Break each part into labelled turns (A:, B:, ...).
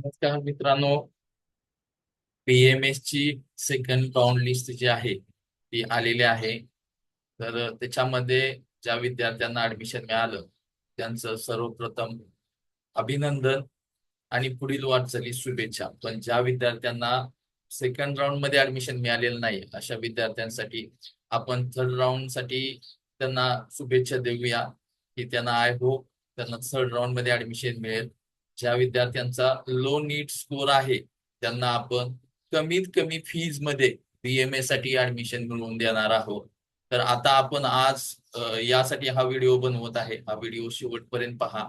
A: नमस्कार मित्रांनो. पीएमएस ची सेकंड राऊंड लिस्ट जी आहे ती आलेली आहे. तर त्याच्यामध्ये ज्या विद्यार्थ्यांना ऍडमिशन मिळालं त्यांचं सर्वप्रथम अभिनंदन आणि पुढील वाटचाली शुभेच्छा. पण ज्या विद्यार्थ्यांना सेकंड राऊंडमध्ये ऍडमिशन मिळालेलं नाही अशा विद्यार्थ्यांसाठी आपण थर्ड राऊंडसाठी त्यांना शुभेच्छा देऊया की त्यांना आय होप त्यांना थर्ड राऊंडमध्ये ऍडमिशन मिळेल. ज्या विद्यार्थ्यांचा लो नीट स्कोर आहे त्यांना आपण कमीत कमी फीजमध्ये बीएमए साठी ऍडमिशन मिळवून देणार आहोत. तर आता आपण आज यासाठी हा व्हिडिओ बनवत आहे. हा व्हिडिओ शेवटपर्यंत पहा.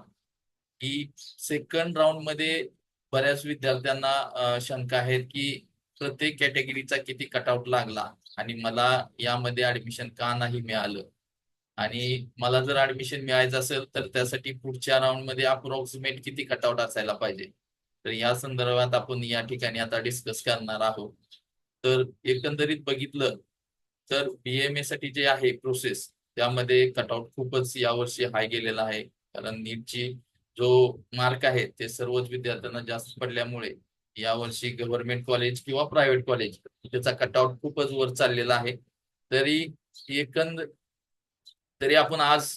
A: की सेकंड राऊंडमध्ये बऱ्याच विद्यार्थ्यांना शंका आहेत की प्रत्येक कॅटेगरीचा किती कटआउट लागला? आणि मला यामध्ये ऍडमिशन का नाही मिळालं? आणि मला जर ऍडमिशन मिळायचं असेल तर त्यासाठी पुढच्या राऊंडमध्ये अप्रॉक्सिमेट किती कटआउट असायला पाहिजे? तर या संदर्भात आपण या ठिकाणी आता डिस्कस करणार आहोत. तर एकंदरीत बघितलं तर बीएमए साठी जे आहे प्रोसेस त्यामध्ये कटआउट खूपच यावर्षी हाय गेलेला आहे. कारण नीटची जो मार्क आहे ते सर्वच विद्यार्थ्यांना जास्त पडल्यामुळे यावर्षी गव्हर्नमेंट कॉलेज किंवा प्रायव्हेट कॉलेज त्याचा कटआउट खूपच वर चाललेला आहे. तरी एकंद तरी आपण आज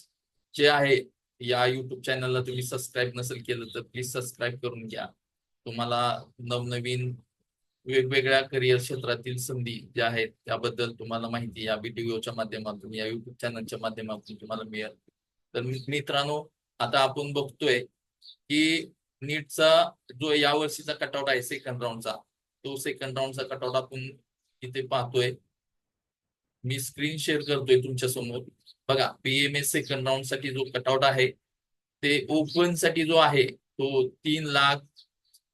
A: जे आहे या युट्यूब चॅनलला तुम्ही सबस्क्राईब नसेल केलं तर प्लीज सबस्क्राईब करून घ्या. तुम्हाला नवनवीन वेगवेगळ्या करिअर क्षेत्रातील संधी ज्या आहेत त्याबद्दल तुम्हाला माहिती या व्हिडिओच्या माध्यमातून या युट्यूब चॅनलच्या माध्यमातून तुम्हाला मिळेल. तर मित्रांनो आता आपण बघतोय की नीटचा जो या वर्षीचा कटआउट आहे सेकंड राऊंडचा तो सेकंड राऊंडचा कटआउट आपण इथे पाहतोय. मी स्क्रीन शेअर करतोय तुमच्यासमोर बघा पीएमएस सेकंड राऊंडसाठी जो कटआउट आहे ते ओपनसाठी जो आहे तो तीन लाख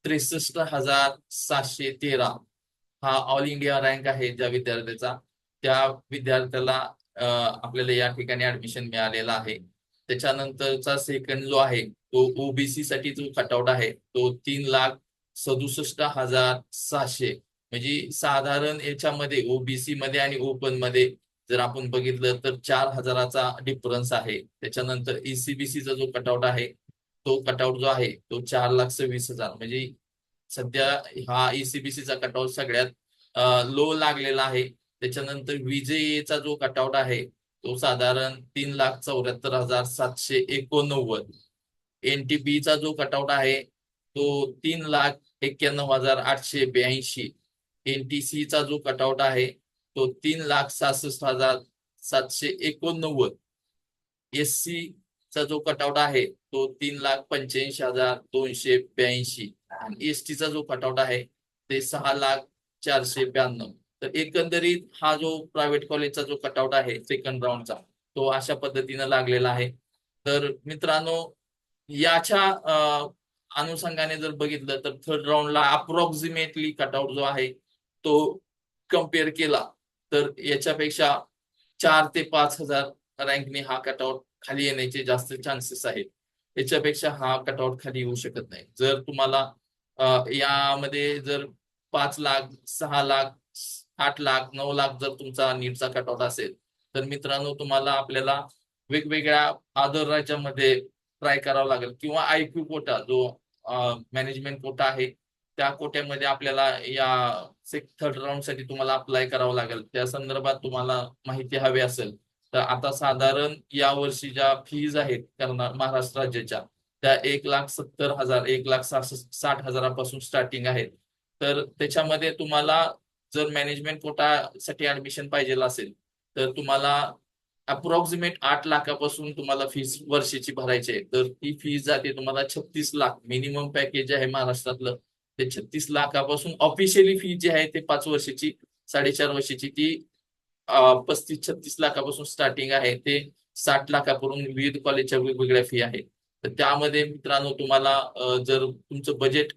A: त्रेसष्ट हजार सातशे तेरा. हा ऑल इंडिया रँक आहे ज्या विद्यार्थ्याचा. त्या विद्यार्थ्याला आपल्याला या ठिकाणी ऍडमिशन मिळालेला आहे. त्याच्यानंतरचा सेकंड जो आहे तो ओबीसी साठी जो कटआउट आहे तो तीन लाख सदुसष्ट हजार सहाशे म्हणजे साधारण याच्यामध्ये ओबीसी मध्ये आणि ओपनमध्ये जर आपण बघितलं तर चार हजाराचा डिफरन्स आहे. त्याच्यानंतर E ईसीबीसीचा जो कटआउट आहे तो कटआउट जो आहे तो चार लाख सव्वीस हजार. म्हणजे सध्या हा E ईसीबीसीचा कटआउट सगळ्यात लो लागलेला आहे. त्याच्यानंतर विजेचा जो कटआउट आहे तो साधारण तीन लाख चौऱ्याहत्तर हजार सातशे एकोणनव्वद. एनटीपीचा जो कटआउट आहे तो तीन लाख एक्क्याण्णव हजार आठशे ब्याऐंशी. एनटीसीचा जो कटआउट आहे तो तीन लाख सहासष्ट हजार सातशे एकोणनव्वद. एस चा जो कटआउट आहे तो तीन लाख पंच्याऐंशी हजार दोनशे ब्याऐंशी. आणि एस टीचा जो कटआउट आहे ते सहा लाख चारशे ब्याण्णव. तर एकंदरीत हा जो प्रायव्हेट कॉलेजचा जो कटआउट आहे सेकंड राऊंडचा तो अशा पद्धतीनं लागलेला आहे. तर मित्रांनो याच्या अनुषंगाने जर बघितलं तर थर्ड राऊंडला अप्रॉक्सिमेटली कटआउट जो आहे तो कंपेअर केला तर याच्यापेक्षा चार ते पाच हजार रँकने हा कटआउट खाली येण्याचे जास्त चान्सेस आहेत. याच्यापेक्षा हा कटआउट खाली येऊ शकत नाही. जर तुम्हाला यामध्ये जर पाच लाख सहा लाख आठ लाख नऊ लाख जर तुमचा नीटचा कटआउट असेल तर मित्रांनो तुम्हाला आपल्याला वेगवेगळ्या आदर राज्यामध्ये ट्राय करावं लागेल. किंवा आयक्यू कोटा जो मॅनेजमेंट कोटा आहे त्या कोट्यामध्ये आपल्याला या थर्ड राऊंडसाठी तुम्हाला अप्लाय करावं लागेल. त्या संदर्भात तुम्हाला माहिती हवी असेल. तर आता साधारण या वर्षी ज्या फीज आहेत कर्ना महाराष्ट्र राज्याच्या त्या एक लाख सत्तर हजार एक लाख सहासष्ट साठ हजारापासून स्टार्टिंग आहेत. तर त्याच्यामध्ये तुम्हाला जर मॅनेजमेंट कोटासाठी ऍडमिशन पाहिजे असेल तर तुम्हाला अप्रॉक्सिमेट आठ लाखापासून तुम्हाला फीस वर्षाची भरायची आहे. तर ती फीज जाते तुम्हाला छत्तीस लाख मिनिमम पॅकेज आहे महाराष्ट्रातलं. ते छत्तीस लाखापासून ऑफिशियली फी जी आहे ते पाच वर्षाची साडेचार वर्षाची ती पस्तीस छत्तीस लाखापासून स्टार्टिंग आहे. ते साठ लाखापर्यंत विविध कॉलेजच्या वेगवेगळ्या फी आहेत. तर त्यामध्ये मित्रांनो तुम्हाला जर तुमचं बजेट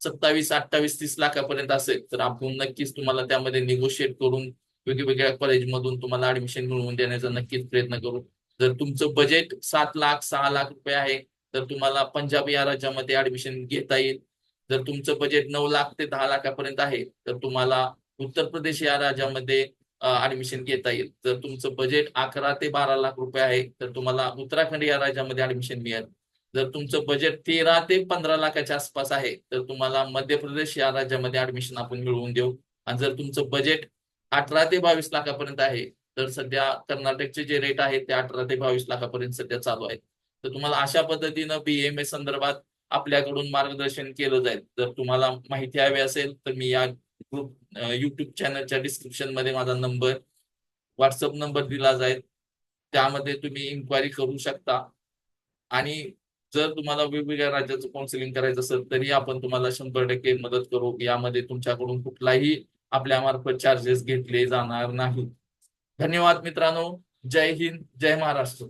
A: सत्तावीस अठ्ठावीस तीस लाखापर्यंत असेल तर आपण नक्कीच तुम्हाला त्यामध्ये निगोशिएट करून वेगवेगळ्या कॉलेजमधून तुम्हाला ऍडमिशन मिळवून देण्याचा नक्कीच प्रयत्न करू. जर तुमचं बजेट सात लाख सहा लाख रुपये आहे तर तुम्हाला पंजाब या राज्यामध्ये ऍडमिशन घेता येईल. जर तुमचं बजेट नऊ लाख ते दहा लाखापर्यंत आहे तर तुम्हाला उत्तर प्रदेश या राज्यामध्ये ऍडमिशन घेता येईल. जर तुमचं बजेट अकरा ते बारा लाख रुपये आहे तर तुम्हाला उत्तराखंड या राज्यामध्ये ऍडमिशन मिळेल. जर तुमचं बजेट तेरा ते पंधरा लाखाच्या आसपास आहे तर तुम्हाला मध्य प्रदेश या राज्यामध्ये ऍडमिशन आपण मिळवून देऊ. आणि जर तुमचं बजेट अठरा ते बावीस लाखापर्यंत आहे तर सध्या कर्नाटकचे जे रेट आहेत ते अठरा ते बावीस लाखापर्यंत सध्या चालू आहेत. तर तुम्हाला अशा पद्धतीनं बीएमए संदर्भात आपल्याकडून मार्गदर्शन केलं जाईल. जर तुम्हाला माहिती हवी असेल तर मी या ग्रुप युट्यूब चॅनलच्या डिस्क्रिप्शनमध्ये माझा नंबर व्हॉट्सअप नंबर दिला जाईल. त्यामध्ये तुम्ही इन्क्वायरी करू शकता. आणि जर तुम्हाला वेगवेगळ्या राज्याचं काउन्सिलिंग करायचं असेल तरी आपण तुम्हाला शंभर टक्के मदत करू. यामध्ये तुमच्याकडून कुठलाही आपल्या मार्फत चार्जेस घेतले जाणार नाही धन्यवाद मित्रांनो. जय हिंद जय महाराष्ट्र.